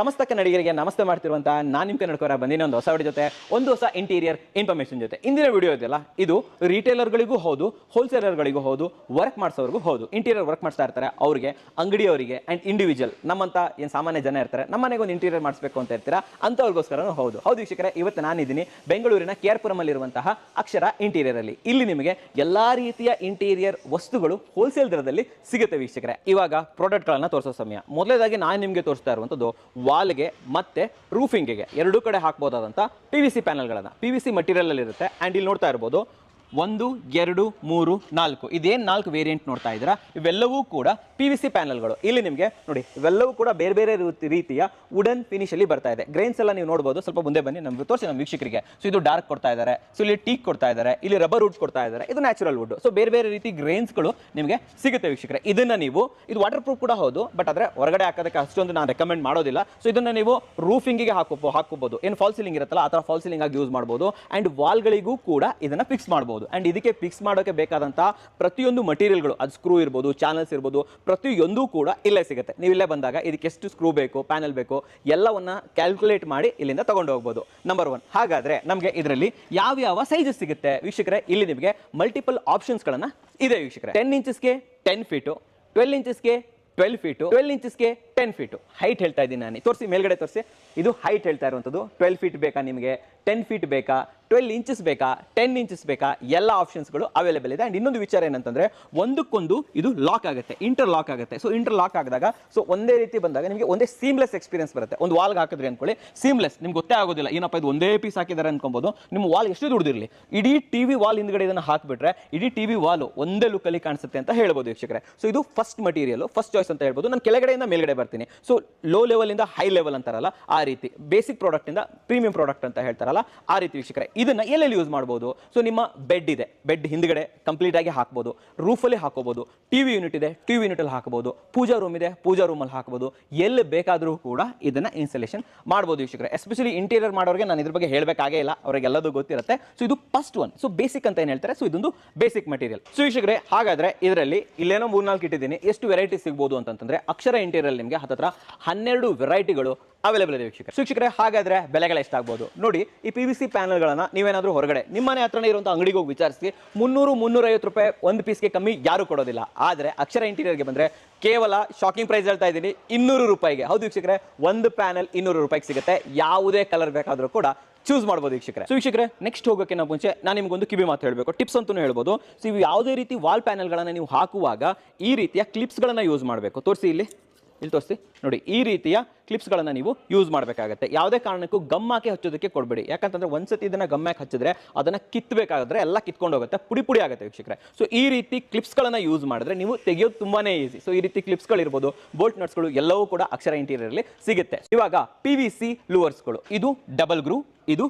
ಸಮಸ್ತ ಕನ್ನಡಿಗರಿಗೆ ನಮಸ್ತೆ ಮಾಡ್ತಿರುವಂತಹ ನಾನು ನಿಮ್ಮ ಕನ್ನಡಕರ ಬಂದಿನ ಒಂದು ಹೊಸ ಜೊತೆ, ಒಂದು ಹೊಸ ಇಂಟೀರಿಯರ್ ಇನ್ಫಾರ್ಮೇಷನ್ ಜೊತೆ. ಇಂದಿನ ವಿಡಿಯೋ ಇದೆಯಲ್ಲ, ಇದು ರಿಟೇಲರ್ಗಳಿಗೂ ಹೌದು ಹೋಲ್ಸೇಲರ್ಗಳಿಗೂ ಹೌದು ವರ್ಕ್ ಮಾಡಿಸೋರ್ಗೂ ಹೌದು. ಇಂಟೀರಿಯರ್ ವರ್ಕ್ ಮಾಡ್ತಾ ಇರ್ತಾರೆ ಅವರಿಗೆ, ಅಂಗಡಿಯವರಿಗೆ ಆ್ಯಂಡ್ ಇಂಡಿವಿಜುವಲ್ ನಮ್ಮಂತ ಏನು ಸಾಮಾನ್ಯ ಜನ ಇರ್ತಾರೆ ನಮ್ಮ ಮನೆಗೆ ಒಂದು ಇಂಟೀರಿಯರ್ ಮಾಡಿಸ್ಬೇಕು ಅಂತ ಇರ್ತೀರಾ, ಅಂಥವ್ರಿಗೋಸ್ಕರನೂ ಹೌದು. ಹೌದು ವೀಕ್ಷಕರೇ, ಇವತ್ತು ನಾನಿದ್ದೀನಿ ಬೆಂಗಳೂರಿನ ಕೆ ಆರ್ ಪುರಮಲ್ಲಿರುವಂತಹ ಅಕ್ಷರ ಇಂಟೀರಿಯರ್ ಅಲ್ಲಿ. ಇಲ್ಲಿ ನಿಮಗೆ ಎಲ್ಲಾ ರೀತಿಯ ಇಂಟೀರಿಯರ್ ವಸ್ತುಗಳು ಹೋಲ್ಸೇಲ್ ದರದಲ್ಲಿ ಸಿಗುತ್ತೆ ವೀಕ್ಷಕರೇ. ಇವಾಗ ಪ್ರಾಡಕ್ಟ್ಗಳನ್ನ ತೋರಿಸೋ ಸಮಯ. ಮೊದಲೇದಾಗಿ ನಾನು ನಿಮಗೆ ತೋರಿಸ್ತಾ ಇರುವಂಥದ್ದು ವಾಲ್ಗೆ ಮತ್ತೆ ರೂಫಿಂಗಿಗೆ ಎರಡೂ ಕಡೆ ಹಾಕ್ಬೋದಾದಂಥ ಪಿ ವಿ ಸಿ ಪ್ಯಾನಲ್ಗಳನ್ನು ಪಿ ವಿ ಸಿ ಮಟೀರಿಯಲ್ ಇರುತ್ತೆ ಆ್ಯಂಡ್ ಇಲ್ಲಿ ನೋಡ್ತಾ ಇರ್ಬೋದು. ಒಂದು, ಎರಡು, ಮೂರು, ನಾಲ್ಕು. ಇದೇನು ನಾಲ್ಕು ವೇರಿಯಂಟ್ ನೋಡ್ತಾ ಇದ್ದೀರಾ? ಇವೆಲ್ಲವೂ ಕೂಡ ಪಿ ವಿ ಸಿ ಪ್ಯಾನಲ್ಗಳು ಇಲ್ಲಿ ನಿಮಗೆ ನೋಡಿ, ಇವೆಲ್ಲವೂ ಕೂಡ ಬೇರೆ ಬೇರೆ ರೀತಿ- ರೀತಿಯ ವುಡನ್ ಫಿನಿಶ್ ಅಲ್ಲಿ ಬರ್ತಾ ಇದೆ. ಗ್ರೈನ್ಸ್ ಎಲ್ಲ ನೀವು ನೋಡ್ಬೋದು. ಸ್ವಲ್ಪ ಮುಂದೆ ಬನ್ನಿ, ನಮ್ಗೆ ತೋರಿಸಿ ನಮ್ಮ ವೀಕ್ಷಕರಿಗೆ. ಸೊ ಇದು ಡಾರ್ಕ್ ಕೊಡ್ತಾ ಇದ್ದಾರೆ. ಸೊ ಇಲ್ಲಿ ಟೀಕ್ ಕೊಡ್ತಾ ಇದ್ದಾರೆ. ಇಲ್ಲಿ ರಬ್ಬರ್ ವುಡ್ ಕೊಡ್ತಾ ಇದ್ದಾರೆ. ಇದು ನ್ಯಾಚುರಲ್ ವುಡ್ ಸೊ ಬೇರೆ ಬೇರೆ ರೀತಿ ಗ್ರೈನ್ಸ್ಗಳು ನಿಮಗೆ ಸಿಗುತ್ತೆ ವೀಕ್ಷಕರೇ. ಇದನ್ನ ನೀವು, ಇದು ವಾಟರ್ ಪ್ರೂಫ್ ಕೂಡ ಹೌದು ಬಟ್ ಆದರೆ ಹೊರಗಡೆ ಹಾಕೋದಕ್ಕೆ ಅಷ್ಟೊಂದು ನಾನು ರೆಕಮೆಂಡ್ ಮಾಡೋದಿಲ್ಲ. ಸೊ ಇದನ್ನ ನೀವು ರೂಫಿಂಗಿಗೆ ಹಾಕೋ ಹಾಕೋಬಹುದು ಏನು ಫಾಲ್ ಸೀಲಿಂಗ್ ಇರುತ್ತಲ್ಲ, ಆ ಥರ ಫಾಲ್ ಸೀಲಿಂಗ್ ಆಗಿ ಯೂಸ್ ಮಾಡ್ಬೋದು. ಆ್ಯಂಡ್ ವಾಲ್ಗಳಿಗೂ ಕೂಡ ಇದನ್ನ ಫಿಕ್ಸ್ ಮಾಡ್ಬೋದು. ಆ್ಯಂಡ್ ಇದಕ್ಕೆ ಫಿಕ್ಸ್ ಮಾಡೋಕೆ ಬೇಕಾದಂಥ ಪ್ರತಿಯೊಂದು ಮಟೀರಿಯಲ್ಗಳು ಅದು ಸ್ಕ್ರೂ ಇರ್ಬೋದು ಚಾನಲ್ಸ್ ಇರ್ಬೋದು, ಪ್ರತಿಯೊಂದೂ ಕೂಡ ಇಲ್ಲೇ ಸಿಗುತ್ತೆ. ನೀವು ಇಲ್ಲೇ ಬಂದಾಗ ಇದಕ್ಕೆ ಎಷ್ಟು ಸ್ಕ್ರೂ ಬೇಕು ಪ್ಯಾನಲ್ ಬೇಕು, ಎಲ್ಲವನ್ನ ಕ್ಯಾಲ್ಕುಲೇಟ್ ಮಾಡಿ ಇಲ್ಲಿಂದ ತಗೊಂಡು ಹೋಗ್ಬೋದು. ನಂಬರ್ ಒನ್ ಹಾಗಾದ್ರೆ ನಮಗೆ ಇದರಲ್ಲಿ ಯಾವ ಯಾವ ಸೈಜಸ್ ಸಿಗುತ್ತೆ? ವೀಕ್ಷಕರೇ, ಇಲ್ಲಿ ನಿಮಗೆ ಮಲ್ಟಿಪಲ್ ಆಪ್ಷನ್ಸ್ಗಳನ್ನ ಇದೆ ವೀಕ್ಷಕರೇ. ಟೆನ್ ಇಂಚಸ್ಗೆ ಟೆನ್ ಫೀಟು ಟ್ವೆಲ್ ಇಂಚಸ್ಗೆ ಟ್ವೆಲ್ ಫೀಟು ಟ್ವೆಲ್ ಇಂಚಸ್ಗೆ ಟೆನ್ ಫೀಟು ಹೈಟ್ ಹೇಳ್ತಾ ಇದ್ದೀನಿ ನಾನು. ತೋರಿಸಿ, ಮೇಲ್ಗಡೆ ತೋರಿಸಿ. ಇದು ಹೈಟ್ ಹೇಳ್ತಾ ಇರುವಂಥದ್ದು. ಟ್ವೆಲ್ ಫೀಟ್ ಬೇಕಾ ನಿಮಗೆ? ಟೆನ್ ಫೀಟ್ ಬೇಕಾ? ಟ್ವೆಲ್ ಇಂಚಸ್ ಬೇಕಾ ಟೆನ್ ಇಂಚಸ್ ಬೇಕಾ, ಎಲ್ಲ ಆಪ್ಷನ್ಸ್ಗಳು ಅವೈಲೇಬಲ್ ಇದೆ. ಆ್ಯಂಡ್ ಇನ್ನೊಂದು ವಿಚಾರ ಏನಂತಂದ್ರೆ, ಒಂದಕ್ಕೊಂದು ಇದು ಲಾಕ್ ಆಗುತ್ತೆ ಇಂಟರ್ ಲಾಕ್ ಆಗುತ್ತೆ. ಸೊ ಇಂಟರ್ ಲಾಕ್ ಆಗಿದಾಗ ಸೊ ಒಂದೇ ರೀತಿ ಬಂದಾಗ ನಿಮಗೆ ಒಂದೇ ಸೀಮ್ಲೆಸ್ ಎಕ್ಸ್ಪೀರಿಯನ್ಸ್ ಬರುತ್ತೆ. ಒಂದು ವಾಲ್ಗೆ ಹಾಕಿದ್ರೆ ಅಂದ್ಕೊಳ್ಳಿ ಸೀಮ್ಲೆಸ್ ನಿಮ್ಗೆ ಗೊತ್ತೇ ಆಗೋದಿಲ್ಲ. ಏನಪ್ಪ ಇದು ಒಂದೇ ಪೀಸ್ ಹಾಕಿದ್ದಾರೆ ಅಂದ್ಕೊಬೋದು ನಿಮ್ಮ ವಾಲ್ ಎಷ್ಟು ದುಡ್ದಿರಲಿ, ಇಡೀ ಟಿವಿ ವಾಲ್ ಹಿಂದ್ಗಡೆ ಇದನ್ನು ಹಾಕಿಬಿಟ್ರೆ, ಇಡೀ ಟಿವಿ ವಾಲು ಒಂದೇ ಲುಕ್ಕಲ್ಲಿ ಕಾಣಿಸುತ್ತೆ ಅಂತ ಹೇಳ್ಬೋದು ವೀಕ್ಷಕರೇ. ಸೊ ಇದು ಫಸ್ಟ್ ಮಟೀರಿಯಲ್ ಫಸ್ಟ್ ಚಾಯ್ಸ್ ಅಂತ ಹೇಳ್ಬೋದು. ನಾನು ಕೆಳಗಡೆಯಿಂದ ಮೇಲ್ಗಡೆ ಬರ್ತೀನಿ. ಸೊ ಲೋ ಲೆವೆಲಿಂದ ಹೈ ಲೆವೆಲ್ ಅಂತಾರಲ್ಲ, ಆ ರೀತಿ. ಬೇಸಿಕ್ ಪ್ರಾಡಕ್ಟಿಂದ ಪ್ರೀಮಿಯಂ ಪ್ರಾಡಕ್ಟ್ ಅಂತ ಹೇಳ್ತಾರಲ್ಲ, ಆ ರೀತಿ ವೀಕ್ಷಕರೇ. ಇದನ್ನ ಎಲ್ಲೆಲ್ಲಿ ಯೂಸ್ ಮಾಡ್ಬೋದು? ಸೊ ನಿಮ್ಮ ಬೆಡ್ ಇದೆ. ಬೆಡ್ ಹಿಂದ್ಗಡೆ ಕಂಪ್ಲೀಟ್ ಆಗಿ ಹಾಕ್ಬೋದು. ರೂಫಲ್ಲಿ ಹಾಕೋಬಹುದು ಟಿವಿ ಯೂನಿಟ್ ಇದೆ. ಟಿವಿ ಯೂನಿಟ್ ಅಲ್ಲಿ ಹಾಕಬಹುದು ಪೂಜಾ ರೂಮ್ ಇದೆ. ಪೂಜಾ ರೂಮಲ್ಲಿ ಹಾಕಬಹುದು ಎಲ್ಲಿ ಬೇಕಾದರೂ ಕೂಡ ಇದನ್ನ ಇನ್ಸ್ಟಾಲೇಷನ್ ಮಾಡ್ಬೋದು ವೀಕ್ಷಕರೇ. ಎಸ್ಪೆಷಲಿ ಇಂಟೀರಿಯರ್ ಮಾಡೋರಿಗೆ ನಾನು ಇದ್ರ ಬಗ್ಗೆ ಹೇಳಬೇಕಾಗೇ ಇಲ್ಲ. ಅವರಿಗೆಲ್ಲದೂ ಗೊತ್ತಿರುತ್ತೆ. ಸೊ ಇದು ಫಸ್ಟ್ ಒನ್ ಸೊ ಬೇಸಿಕ್ ಅಂತ ಏನು ಹೇಳ್ತಾರೆ? ಸೊ ಇದೊಂದು ಬೇಸಿಕ್ ಮೆಟೀರಿಯಲ್ ಸೊ ವೀಕ್ಷಕರೇ, ಹಾಗಾದ್ರೆ ಇದರಲ್ಲಿ ಇಲ್ಲೇನೋ ಮೂರ್ನಾಲ್ಕು ಇಟ್ಟಿದ್ದೀನಿ. ಎಷ್ಟು ವೆರೈಟಿ ಸಿಗ್ಬೋದು ಅಂತಂದರೆ ಅಕ್ಷರ ಇಂಟೀರಿಯರ್ ನಿಮಗೆ ಹತ್ತತ್ರ ಹನ್ನೆರಡು ವೆರೈಟಿಗಳು ಅವೈಲೇಬಲ್ ಇದೆ ವೀಕ್ಷಕರೇ. ವೀಕ್ಷಕರೇ, ಹಾಗಾದ್ರೆ ಬೆಲೆಗಳು ಎಷ್ಟಾಗ್ಬೋದು ನೋಡಿ, ಈ ಪಿ ವಿ ಸಿ ಪ್ಯಾನಲ್ಗಳನ್ನ ನೀವೇನಾದ್ರೂ ಹೊರಗಡೆ ನಿಮ್ಮನೆ ಹತ್ರನೇ ಇರುವಂಥ ಅಂಗಡಿಗೆ ಹೋಗಿ ವಿಚಾರಿಸಿ ಮುನ್ನೂರು, ಮುನ್ನೂರೈವತ್ತು ರೂಪಾಯಿ ಒಂದು ಪೀಸ್ಗೆ ಕಮ್ಮಿ ಯಾರು ಕೊಡೋದಿಲ್ಲ. ಆದರೆ ಅಕ್ಷರ ಇಂಟೀರಿಯರ್ಗೆ ಬಂದ್ರೆ ಕೇವಲ ಶಾಕಿಂಗ್ ಪ್ರೈಸ್ ಹೇಳ್ತಾ ಇದ್ದೀನಿ, ಇನ್ನೂರು ರೂಪಾಯಿಗೆ. ಹೌದು ವೀಕ್ಷಕರೇ, ಒಂದು ಪ್ಯಾನಲ್ ಇನ್ನೂರು ರೂಪಾಯಿಗೆ ಸಿಗುತ್ತೆ. ಯಾವುದೇ ಕಲರ್ ಬೇಕಾದರೂ ಕೂಡ ಚೂಸ್ ಮಾಡ್ಬೋದು ವೀಕ್ಷಕರೇ. ಸೊ ವೀಕ್ಷಕರೇ ನೆಕ್ಸ್ಟ್ ಹೋಗೋಕ್ಕಿಂತ ಮುಂಚೆ ನಾನು ನಿಮ್ಗೊಂದು ಕಿವಿ ಮಾತು ಹೇಳಬೇಕು. ಟಿಪ್ಸ್ ಅಂತಲೂ ಹೇಳ್ಬೋದು. ಸೊ ಇವು ಯಾವುದೇ ರೀತಿ ವಾಲ್ ಪ್ಯಾನಲ್ಗಳನ್ನು ನೀವು ಹಾಕುವಾಗ ಈ ರೀತಿಯ ಕ್ಲಿಪ್ಸ್ಗಳನ್ನು ಯೂಸ್ ಮಾಡಬೇಕು. ತೋರಿಸಿ ಇಲ್ಲಿ ಇಲ್ಲಿ ತೋರಿಸಿ. ನೋಡಿ, ಈ ರೀತಿಯ ಕ್ಲಿಪ್ಸ್ಗಳನ್ನು ನೀವು ಯೂಸ್ ಮಾಡಬೇಕಾಗುತ್ತೆ. ಯಾವುದೇ ಕಾರಣಕ್ಕೂ ಗಮ್ಮಾಕಿ ಹಚ್ಚೋದಕ್ಕೆ ಕೊಡಬೇಡಿ. ಯಾಕಂತಂದ್ರೆ ಒಂದ್ಸತಿ ಇದನ್ನ ಗಮ್ ಹಾಕಿ ಹಚ್ಚಿದ್ರೆ ಅದನ್ನ ಕಿತ್ತಬೇಕಾದ್ರೆ ಎಲ್ಲ ಕಿತ್ಕೊಂಡು ಹೋಗುತ್ತೆ. ಪುಡಿ ಪುಡಿ ಆಗುತ್ತೆ ವೀಕ್ಷಕರೇ. ಸೊ ಈ ರೀತಿ ಕ್ಲಿಪ್ಸ್ಗಳನ್ನು ಯೂಸ್ ಮಾಡಿದ್ರೆ ನೀವು ತೆಗೆಯೋದು ತುಂಬಾನೇ ಈಸಿ ಸೊ ಈ ರೀತಿ ಕ್ಲಿಪ್ಸ್ಗಳಿರ್ಬೋದು ಬೋಲ್ಟ್ ನಟ್ಸ್ಗಳು ಎಲ್ಲವೂ ಕೂಡ ಅಕ್ಷರ ಇಂಟೀರಿಯರ್ಲಿ ಸಿಗುತ್ತೆ. ಇವಾಗ ಪಿ ವಿ ಸಿ ಲೂವರ್ಸ್ಗಳು ಇದು ಡಬಲ್ ಗ್ರೂ ಇದು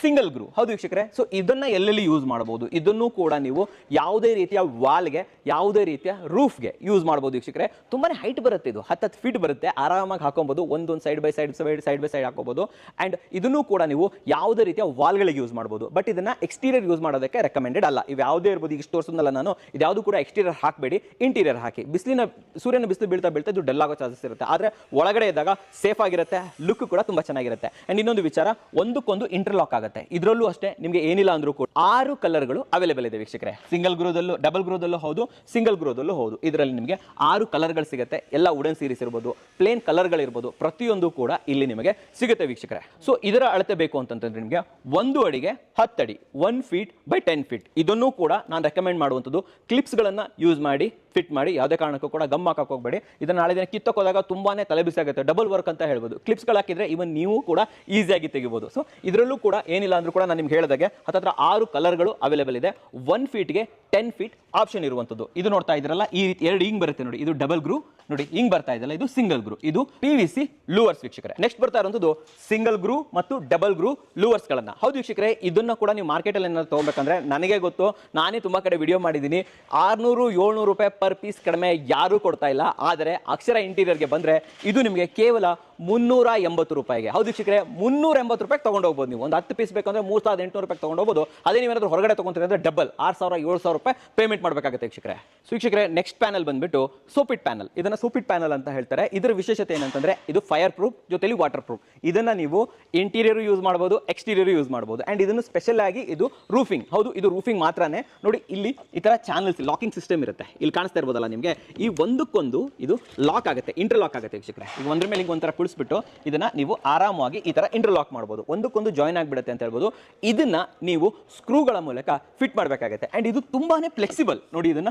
ಸಿಂಗಲ್ ಗ್ರೂ ಹೌದು ವೀಕ್ಷಕರೇ? ಸೊ ಇದನ್ನ ಎಲ್ಲೆಲ್ಲಿ ಯೂಸ್ ಮಾಡಬಹುದು? ಇದನ್ನು ಕೂಡ ನೀವು ಯಾವುದೇ ರೀತಿಯ ವಾಲ್ಗೆ ಯಾವುದೇ ರೀತಿಯ ರೂಫ್ಗೆ ಯೂಸ್ ಮಾಡ್ಬೋದು ವೀಕ್ಷಕರೇ. ತುಂಬಾನೇ ಹೈಟ್ ಬರುತ್ತೆ ಇದು. ಹತ್ತು ಫೀಟ್ ಬರುತ್ತೆ. ಆರಾಮಾಗಿ ಹಾಕೊಬಹುದು ಒಂದೊಂದು side by side side side by side ಹಾಕೋಬಹುದು ಅಂಡ್ ಇದನ್ನು ಕೂಡ ನೀವು ಯಾವುದೇ ರೀತಿಯ ವಾಲ್ಗಳಿಗೆ ಯೂಸ್ ಮಾಡ್ಬೋದು. ಬಟ್ ಇದನ್ನ ಎಕ್ಸ್ಟೀರಿಯರ್ ಯೂಸ್ ಮಾಡೋದಕ್ಕೆ ರೆಕಮೆಂಡೆಡ್ ಅಲ್ಲ. ಇವು ಯಾವುದೇ ಇರ್ಬೋದು, ಈಗ ತೋರಿಸೋದಲ್ಲ ನಾನು. ಇದ್ಯಾವುದು ಕೂಡ ಎಕ್ಸ್ಟೀರಿಯರ್ ಹಾಕಬೇಡಿ ಇಂಟೀರಿಯರ್ ಹಾಕಿ. ಬಿಸಿಲಿನ, ಸೂರ್ಯನ ಬಿಸಿಲು ಬೀಳ್ತಾ ಬೀಳ್ತಾ ಇದು ಡಲ್ ಆಗೋ ಚಾನ್ಸಸ್ ಇರುತ್ತೆ. ಆದರೆ ಒಳಗಡೆ ಇದ್ದಾಗ ಸೇಫ್ ಆಗಿರುತ್ತೆ ಲುಕ್ ಕೂಡ ತುಂಬಾ ಚೆನ್ನಾಗಿರುತ್ತೆ. ಅಂಡ್ ಇನ್ನೊಂದು ವಿಚಾರ, ಒಂದಕ್ಕೊಂದು ಇಂಟರ್ಲಾಕ್ ಆಗುತ್ತೆ. ಇದರಲ್ಲೂ ಅಷ್ಟೇ ನಿಮಗೆ ಏನಿಲ್ಲ ಅಂದ್ರೂ ಕೂಡ ಆರು ಕಲರ್ಗಳು ಅವೈಲೇಬಲ್ ಇದೆ ವೀಕ್ಷಕರೇ. ಸಿಂಗಲ್ ಗ್ರೋದಲ್ಲೂ ಡಬಲ್ ಗ್ರೋದಲ್ಲೂ ಹೌದು ಸಿಂಗಲ್ ಗ್ರೋದಲ್ಲೂ ಹೌದು. ಇದರಲ್ಲಿ ನಿಮಗೆ ಆರು ಕಲರ್ಗಳು ಸಿಗುತ್ತೆ. ಎಲ್ಲ ವುಡನ್ ಸೀರೀಸ್ ಇರ್ಬೋದು ಪ್ಲೇನ್ ಕಲರ್ಗಳಿರ್ಬೋದು ಪ್ರತಿಯೊಂದು ಕೂಡ ಇಲ್ಲಿ ನಿಮಗೆ ಸಿಗುತ್ತೆ ವೀಕ್ಷಕರೇ. ಸೊ ಇದರ ಅಳತೆ ಬೇಕು ಅಂತಂತಂದ್ರೆ ನಿಮಗೆ ಒಂದು ಅಡಿಗೆ ಹತ್ತಡಿ one feet by ten feet ಇದನ್ನು ಕೂಡ ನಾನು ರೆಕಮೆಂಡ್ ಮಾಡುವಂಥದ್ದು. ಕ್ಲಿಪ್ಸ್ಗಳನ್ನು ಯೂಸ್ ಮಾಡಿ ಫಿಟ್ ಮಾಡಿ, ಯಾವುದೇ ಕಾರಣಕ್ಕೂ ಕೂಡ ಗಮ್ ಹಾಕಕ್ಕೆ ಹೋಗಬೇಡಿ. ಇದನ್ನ ನಾಳೆ ದಿನ ಕಿತ್ತಕ್ಕೋದಾಗ ತುಂಬಾನೇ ತಲೆ ಡಬಲ್ ವರ್ಕ್ ಅಂತ ಹೇಳ್ಬೋದು. ಕ್ಲಿಪ್ಸ್ಗಳು ಹಾಕಿದ್ರೆ ಇವನ್ ನೀವು ಕೂಡ ಈಸಿಯಾಗಿ ತೆಗಿಬೋದು. ಸೊ ಇದರಲ್ಲೂ ಕೂಡ ಏನಿಲ್ಲ ಅಂದ್ರೂ ಕೂಡ ನಾನು ನಿಮ್ಗೆ ಹೇಳಿದಾಗೆ ಹತ್ತತ್ರ ಆರು ಕಲರ್ಗಳು ಅವೈಲೇಬಲ್ ಇದೆ. ಒನ್ ಫೀಟ್ಗೆ ಟೆನ್ ಫೀಟ್ ಆಪ್ಷನ್ ಇರುವಂಥದ್ದು. ಇದು ನೋಡ್ತಾ ಇದ್ರಲ್ಲ ಈ ರೀತಿ ಎರಡು ಹಿಂಗ್ ಬರುತ್ತೆ ನೋಡಿ. ಇದು ಡಬಲ್ ಗ್ರೂ ನೋಡಿ, ಹಿಂಗ್ ಬರ್ತಾ ಇದೆಲ್ಲ ಇದು ಸಿಂಗಲ್ ಗ್ರೂ ಇದು ಪಿ ವಿ ಸಿ ಲೂವರ್ಸ್ ವೀಕ್ಷಕರೇ. ನೆಕ್ಸ್ಟ್ ಬರ್ತಾ ಇರುವಂತದ್ದು ಸಿಂಗಲ್ ಗ್ರೂ ಮತ್ತು ಡಬಲ್ ಗ್ರೂ ಲೂವರ್ಸ್ ಗಳನ್ನ. ಹೌದು ವೀಕ್ಷಕರೇ, ಇದನ್ನ ಕೂಡ ನೀವು ಮಾರ್ಕೆಟ್ ಅಲ್ಲಿ ಏನಾದ್ರು ತಗೋಬೇಕಂದ್ರೆ ನನಗೆ ಗೊತ್ತು, ನಾನೇ ತುಂಬಾ ಕಡೆ ವಿಡಿಯೋ ಮಾಡಿದ್ದೀನಿ. ಆರ್ನೂರು, ಏಳ್ನೂರು ರೂಪಾಯಿ ಪರ್ ಪೀಸ್ ಕಡಿಮೆ ಯಾರು ಕೊಡ್ತಾ ಇಲ್ಲ. ಆದರೆ ಅಕ್ಷರ ಇಂಟೀರಿಯರ್ಗೆ ಬಂದ್ರೆ ಇದು ನಿಮಗೆ ಕೇವಲ ಮುನ್ನೂರ ಎಂಬತ್ತು ರೂಪಾಯಿಗೆ. ಹೌದು ವೀಕ್ಷಕರೇ ಮುನ್ನೂರ ಎಂಬತ್ತು ರೂಪಾಯಿ ತೊಗೊಂಡು ಹೋಗ್ಬೋದು ನೀವು. ಒಂದು ಹತ್ತು ಪೀಸ್ ಬೇಕಂದ್ರೆ ಮೂರು ಸಾವಿರದ ಎಂಟುನೂರು ರೂಪಾಯಿ ತಗೊಂಡು ಹೋಗ್ಬೋದು. ಅದೇ ನೀವೇನಾದರೂ ಹೊರಗಡೆ ತಗೊಂತೀರಿ ಅಂದ್ರೆ ಡಬಲ್ ಆರು ಸಾವಿರ, ಏಳು ಸಾವಿರ ರೂಪಾಯಿ ಪೇಮೆಂಟ್ ಮಾಡಬೇಕಾಗುತ್ತೆ ವೀಕ್ಷಕರೇ. ಸೊ ವೀಕ್ಷಕರೇ ನೆಕ್ಸ್ಟ್ ಪ್ಯಾನಲ್ ಬಂದ್ಬಿಟ್ಟು ಸೋಪಿಟ್ ಪ್ಯಾನಲ್ ಇದನ್ನ ಸೋಪಿಟ್ ಪ್ಯಾನಲ್ ಅಂತ ಹೇಳ್ತಾರೆ. ಇದರ ವಿಶೇಷತೆ ಏನಂತಂದ್ರೆ ಇದು ಫೈರ್ ಪ್ರೂಫ್ ಜೊತೆಲಿ ವಾಟರ್ ಪ್ರೂಫ್ ಇದನ್ನ ನೀವು ಇಂಟೀರಿಯರ್ ಯೂಸ್ ಮಾಡ್ಬೋದು ಎಕ್ಸ್ಟೀರಿಯರ್ ಯೂಸ್ ಮಾಡ್ಬೋದು. ಅಂಡ್ ಇದನ್ನು ಸ್ಪೆಷಲ್ ಆಗಿ ಇದು ರೂಫಿಂಗ್ ಹೌದು, ಇದು ರೂಫಿಂಗ್ ಮಾತ್ರನೇ. ನೋಡಿ, ಇಲ್ಲಿ ಈ ತರ ಚಾನಲ್ಸ್ ಲಾಕಿಂಗ್ ಸಿಸ್ಟಮ್ ಇರುತ್ತೆ. ಇಲ್ಲಿ ಕಾಣಿಸ್ತಾ ಇರ್ಬೋದಲ್ಲ ನಿಮಗೆ. ಈ ಒಂದಕ್ಕೊಂದು ಇದು ಲಾಕ್ ಆಗುತ್ತೆ ಇಂಟರ್ ಲಾಕ್ ಆಗುತ್ತೆ ವೀಕ್ಷಕರೇ. ಈಗ ಒಂದ್ರ ಮೇಲೆ ಒಂಥರ ಕುಳಿಸ್ಬಿಟ್ಟು ಇದನ್ನ ನೀವು ಆರಾಮವಾಗಿ ಈ ತರ ಇಂಟರ್ಲಾಕ್ ಮಾಡ್ಬೋದು. ಒಂದಕ್ಕೊಂದು ಜಾಯಿನ್ ಆಗಿಬಿಡುತ್ತೆ ಅಂತ ಹೇಳ್ಬೋದು. ಇದನ್ನ ನೀವು ಸ್ಕ್ರೂಗಳ ಮೂಲಕ ಫಿಟ್ ಮಾಡಬೇಕಾಗುತ್ತೆ. ಅಂಡ್ ಇದು ತುಂಬಾನೇ ಫ್ಲೆಕ್ಸಿಬಲ್ ನೋಡಿ ಇದನ್ನ.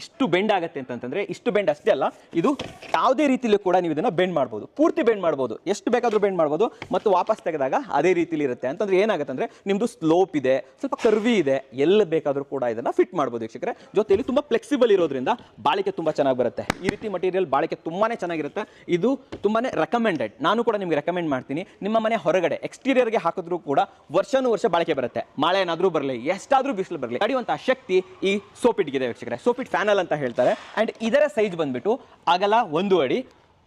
ಇಷ್ಟು ಬೆಂಡ್ ಆಗುತ್ತೆ ಅಂತಂದ್ರೆ ಇಷ್ಟು ಬೆಂಡ್ ಅಷ್ಟೇ ಅಲ್ಲ, ಇದು ಯಾವುದೇ ರೀತಿಯಲ್ಲೂ ಕೂಡ ನೀವು ಇದನ್ನು ಬೆಂಡ್ ಮಾಡ್ಬೋದು. ಪೂರ್ತಿ ಬೆಂಡ್ ಮಾಡ್ಬೋದು. ಎಷ್ಟು ಬೇಕಾದರೂ ಬೆಂಡ್ ಮಾಡ್ಬೋದು ಮತ್ತು ವಾಪಸ್ ತೆಗೆದಾಗ ಅದೇ ರೀತಿಲಿ ಇರುತ್ತೆ. ಅಂತಂದ್ರೆ ಏನಾಗುತ್ತೆ ಅಂದ್ರೆ ನಿಮ್ಮದು ಸ್ಲೋಪ್ ಇದೆ, ಸ್ವಲ್ಪ ಕರ್ವಿ ಇದೆ, ಎಲ್ಲ ಬೇಕಾದರೂ ಕೂಡ ಇದನ್ನು ಫಿಟ್ ಮಾಡ್ಬೋದು ವೀಕ್ಷಕರೆ. ಜೊತೆಲಿ ತುಂಬ ಫ್ಲೆಕ್ಸಿಬಲ್ ಇರೋದ್ರಿಂದ ಬಾಳಿಕೆ ತುಂಬ ಚೆನ್ನಾಗಿ ಬರುತ್ತೆ. ಈ ರೀತಿ ಮಟೀರಿಯಲ್ ಬಾಳಿಕೆ ತುಂಬಾನೇ ಚೆನ್ನಾಗಿರುತ್ತೆ. ಇದು ತುಂಬಾನೇ ರೆಕಮೆಂಡೆಡ್ ನಾನು ಕೂಡ ನಿಮಗೆ ರೆಕಮೆಂಡ್ ಮಾಡ್ತೀನಿ. ನಿಮ್ಮ ಮನೆ ಹೊರಗಡೆ ಎಕ್ಸ್ಟೀರಿಯರ್ಗೆ ಹಾಕಿದ್ರೂ ಕೂಡ ವರ್ಷಾನು ವರ್ಷ ಬಾಳಿಕೆ ಬರುತ್ತೆ. ಮಳೆ ಏನಾದರೂ ಬರಲಿ, ಎಷ್ಟಾದರೂ ಬಿಸಿಲು ಬರಲಿ ತಡೆಯುವಂತಹ ಶಕ್ತಿ ಈ ಸೋಪಿಟ್ಗಿದೆ ವೀಕ್ಷಕರೇ. ಸೋಪಿಟ್ ಫ್ಯಾನಲ್ ಅಂತ ಹೇಳ್ತಾರೆ. ಅಂಡ್ ಇದರ ಸೈಜ್ ಬಂದ್ಬಿಟ್ಟು ಅಗಲ ಒಂದು ಅಡಿ